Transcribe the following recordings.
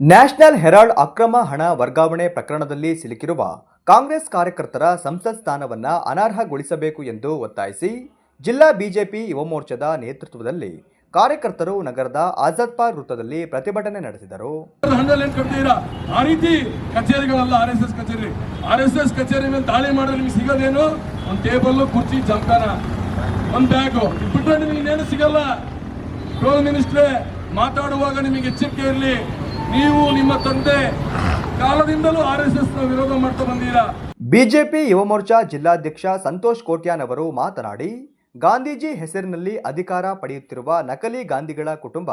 National Herald ಅಕ್ರಮ ಹಣ ವರ್ಗಾವಣೆ ಪ್ರಕರಣದಲ್ಲಿ ಸಿಲುಕಿರುವ ಕಾಂಗ್ರೆಸ್ ಕಾರ್ಯಕರ್ತರ ಸಂಸತ್ ಸ್ಥಾನವನ್ನು ಅನರ್ಹಗೊಳಿಸಬೇಕು ಎಂದು ಒತ್ತಾಯಿಸಿ ಜಿಲ್ಲಾ ಬಿಜೆಪಿ ಯುವ ಮೋರ್ಚಾದ ನೇತೃತ್ವದಲ್ಲಿ ಕಾರ್ಯಕರ್ತರು ನಗರದ ಆಜಾದ್ ಪಾರ್ ವೃತ್ತದಲ್ಲಿ ಪ್ರತಿಭಟನೆ ನಡೆಸಿದರು. ಆ ರೀತಿ ಕಚೇರಿಗಳಲ್ಲ ಆರ್ ಎಸ್ ಎಸ್ ಕಚೇರಿ. ಆರ್ ಎಸ್ ಎಸ್ ಕಚೇರಿ ಮೇಲೆ ದಾಳಿ ಮಾಡಿದ್ರೆ ನಿಮ್ಗೆ ಸಿಗೋದೇನು? ಒಂದು ಟೇಬಲ್, ಕುರ್ಚಿ ಜಂಕಾನ ಒಂದು ಬ್ಯಾಗು. ಬಿಟ್ಟರೆ ನಿಮಗೆ ಇನ್ನೇನು ಸಿಗಲ್ಲ. ಟೋಲ್ ಮಿನಿಸ್ಟ್ರೇ ಮಾತಾಡುವಾಗ ನಿಮಗೆ ಎಚ್ಚರಿಕೆ ಇರಲಿ. ನೀವು ನಿಮ್ಮ ತಂದೆ ಕಾಲದಿಂದಲೂ ಆರ್ ಎಸ್ ಎಸ್ ವಿರೋಧ ಮಾಡ್ತಾ ಬಂದೀರಾ ಬಿಜೆಪಿ ಯುವ ಮೋರ್ಚಾ ಜಿಲ್ಲಾಧ್ಯಕ್ಷ ಸಂತೋಷ್ ಕೋಟ್ಯಾನ್ ಅವರು ಮಾತನಾಡಿ ಗಾಂಧೀಜಿ ಹೆಸರಿನಲ್ಲಿ ಅಧಿಕಾರ ಪಡೆಯುತ್ತಿರುವ ನಕಲಿ ಗಾಂಧಿಗಳ ಕುಟುಂಬ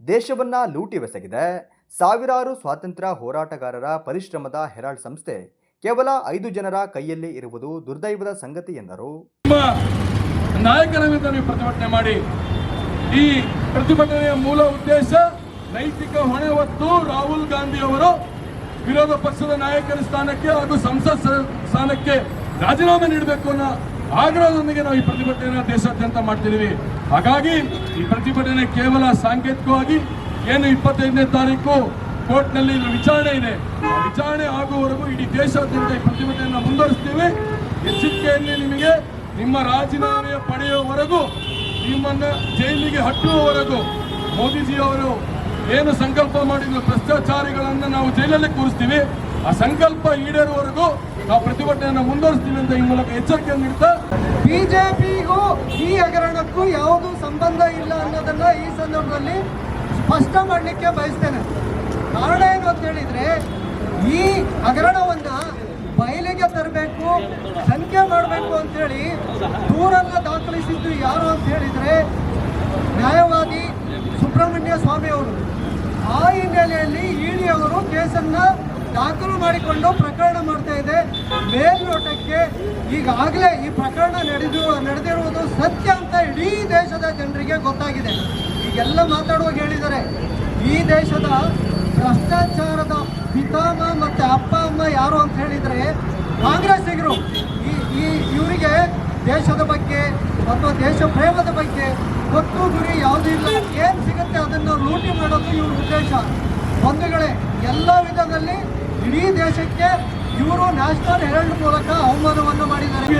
ದೇಶವನ್ನ ಲೂಟಿವೆಸಗಿದೆ ಸಾವಿರಾರು ಸ್ವಾತಂತ್ರ್ಯ ಹೋರಾಟಗಾರರ ಪರಿಶ್ರಮದ ಹೆರಾಲ್ಡ್ ಸಂಸ್ಥೆ ಕೇವಲ ಐದು ಜನರ ಕೈಯಲ್ಲಿ ಇರುವುದು ದುರ್ದೈವದ ಸಂಗತಿ ಎಂದರು. ವಿರುದ್ಧ ನೀವು ಪ್ರತಿಭಟನೆ ಮಾಡಿ. ಈ ಪ್ರತಿಭಟನೆಯ ಮೂಲ ಉದ್ದೇಶ ನೈತಿಕ ಹೊಣೆ ಹೊತ್ತು ರಾಹುಲ್ ಗಾಂಧಿ ಅವರು ವಿರೋಧ ಪಕ್ಷದ ನಾಯಕರ ಸ್ಥಾನಕ್ಕೆ ಹಾಗೂ ಸಂಸತ್ ಸ್ಥಾನಕ್ಕೆ ರಾಜೀನಾಮೆ ನೀಡಬೇಕು ಅನ್ನೋ ಆಗ್ರಹದೊಂದಿಗೆ ನಾವು ಈ ಪ್ರತಿಭಟನೆಯನ್ನು ದೇಶಾದ್ಯಂತ ಮಾಡ್ತಿದ್ದೀವಿ. ಹಾಗಾಗಿ ಈ ಪ್ರತಿಭಟನೆ ಕೇವಲ ಸಾಂಕೇತಿಕವಾಗಿ ಏನು ಇಪ್ಪತ್ತೈದನೇ ತಾರೀಕು ಕೋರ್ಟ್ನಲ್ಲಿ ವಿಚಾರಣೆ ಇದೆ. ವಿಚಾರಣೆ ಆಗುವವರೆಗೂ ಇಡೀ ದೇಶಾದ್ಯಂತ ಈ ಪ್ರತಿಭಟನೆಯನ್ನು ಮುಂದುವರಿಸ್ತೀವಿ. ಎಚ್ಚರಿಕೆಯಲ್ಲಿ ನಿಮಗೆ ನಿಮ್ಮ ರಾಜೀನಾಮೆ ಪಡೆಯುವವರೆಗೂ ನಿಮ್ಮನ್ನ ಜೈಲಿಗೆ ಹಟ್ಟುವವರೆಗೂ ಮೋದಿಜಿ ಅವರು ಏನು ಸಂಕಲ್ಪ ಮಾಡಿದ್ರು ಭ್ರಷ್ಟಾಚಾರಿಗಳನ್ನು ನಾವು ಜೈಲಲ್ಲಿ ಕೂರಿಸ್ತೀವಿ. ಆ ಸಂಕಲ್ಪ ಈಡೇರುವವರೆಗೂ ನಾವು ಪ್ರತಿಭಟನೆಯನ್ನು ಮುಂದುವರಿಸ್ತೀವಿ ಅಂತ ಈ ಮೂಲಕ ಎಚ್ಚರಿಕೆ ನೀಡ್ತಾ ಬಿಜೆಪಿಗೂ ಈ ಹಗರಣಕ್ಕೂ ಯಾವುದೂ ಸಂಬಂಧ ಇಲ್ಲ ಅನ್ನೋದನ್ನ ಈ ಸಂದರ್ಭದಲ್ಲಿ ಸ್ಪಷ್ಟ ಮಾಡಲಿಕ್ಕೆ ಬಯಸ್ತೇನೆ. ಕಾರಣ ಏನು ಅಂತ ಹೇಳಿದ್ರೆ, ಈ ಹಗರಣವನ್ನ ಬಯಲಿಗೆ ತರಬೇಕು, ತನಿಖೆ ಮಾಡಬೇಕು ಅಂತೇಳಿ ದೂರನ್ನ ದಾಖಲಿಸಿದ್ದು ಯಾರು ಅಂತ ಹೇಳಿದ್ರೆ ನ್ಯಾಯವಾದಿ ಸುಬ್ರಹ್ಮಣ್ಯ ಸ್ವಾಮಿ ಅವರು ಆ ಹಿನ್ನೆಲೆಯಲ್ಲಿ ಇಡಿ ಅವರು ಕೇಸನ್ನ ದಾಖಲು ಮಾಡಿಕೊಂಡು ಪ್ರಕರಣ ಮಾಡ್ತಾ ಇದೆ. ಮೇಲ್ನೋಟಕ್ಕೆ ಈಗಾಗಲೇ ಈ ಪ್ರಕರಣ ನಡೆದು, ನಡೆದಿರುವುದು ಸತ್ಯ ಅಂತ ಇಡೀ ದೇಶದ ಜನರಿಗೆ ಗೊತ್ತಾಗಿದೆ. ಈಗೆಲ್ಲ ಮಾತಾಡುವಾಗ ಹೇಳಿದ್ದಾರೆ, ಈ ದೇಶದ ಭ್ರಷ್ಟಾಚಾರದ ಪಿತಾಮ ಮತ್ತೆ ಅಪ್ಪ, ಅಮ್ಮ ಯಾರು ಅಂತ ಹೇಳಿದರೆ ಕಾಂಗ್ರೆಸ್ಸಿಗರು. ಈ ಈ ಇವರಿಗೆ ದೇಶದ ಬಗ್ಗೆ ಅಥವಾ ದೇಶ ಪ್ರೇಮದ ಬಗ್ಗೆ ಗೊತ್ತು ಗುರಿ ಯಾವುದೂ ಇಲ್ಲ. ಏನು ಲೂಟಿ ಮಾಡೋದು ಇವ್ರ ಉದ್ದೇಶ. ಬಂಧುಗಳೇ ಎಲ್ಲ ವಿಧದಲ್ಲಿ ಇಡೀ ದೇಶಕ್ಕೆ ಇವರು ನ್ಯಾಷನಲ್ ಹೆರಾಲ್ಡ್ ಮೂಲಕ ಅವಮಾನವನ್ನು ಮಾಡಿದ್ದಾರೆ!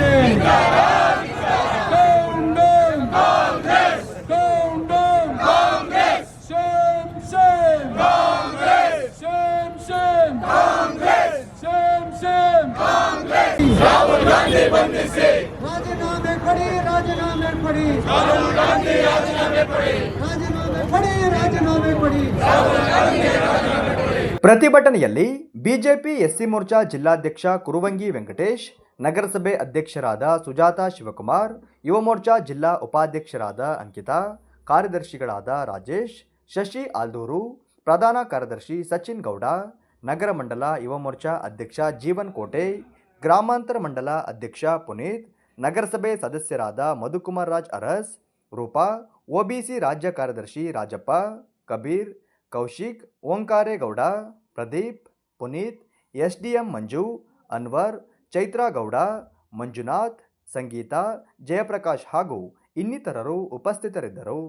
ರಾಜೀನಾಮೆ ಕೊಡಿ ರಾಜೀನಾಮೆ ಕೊಡಿ ರಾಜೀನಾಮೆ ಕೊಡಿ ರಾಜೀನಾಮೆ ಕೊಡಿ ಪ್ರತಿಭಟನೆಯಲ್ಲಿ ಬಿಜೆಪಿ ಎಸ್ಸಿ ಮೋರ್ಚಾ ಜಿಲ್ಲಾಧ್ಯಕ್ಷ ಕುರುವಂಗಿ ವೆಂಕಟೇಶ್, ನಗರಸಭೆ ಅಧ್ಯಕ್ಷರಾದ ಸುಜಾತ ಶಿವಕುಮಾರ್, ಯುವ ಮೋರ್ಚಾ ಜಿಲ್ಲಾ ಉಪಾಧ್ಯಕ್ಷರಾದ ಅಂಕಿತಾ, ಕಾರ್ಯದರ್ಶಿಗಳಾದ ರಾಜೇಶ್, ಶಶಿ ಆಲ್ದೂರು, ಪ್ರಧಾನ ಕಾರ್ಯದರ್ಶಿ ಸಚಿನ್ ಗೌಡ, ನಗರ ಮಂಡಲ ಯುವ ಮೋರ್ಚಾ ಅಧ್ಯಕ್ಷ ಜೀವನ್ ಕೋಟೆ, ಗ್ರಾಮಾಂತರ ಮಂಡಲ ಅಧ್ಯಕ್ಷ ಪುನೀತ್, ನಗರಸಭೆ ಸದಸ್ಯರಾದ ಮಧುಕುಮಾರ್ ರಾಜ್ ಅರಸ್, ರೂಪಾ, ಒಬಿಸಿ ರಾಜ್ಯ ಕಾರ್ಯದರ್ಶಿ Rajappa, Kabir Kaushik, Omkaregowda, Pradeep, Puneeth S D M Manju, Anwar, Chaitra Gowda, Manjunath, Sangeetha, Jayaprakash ಹಾಗೂ ಇನ್ನಿತರರು ಉಪಸ್ಥಿತರಿದ್ದರು.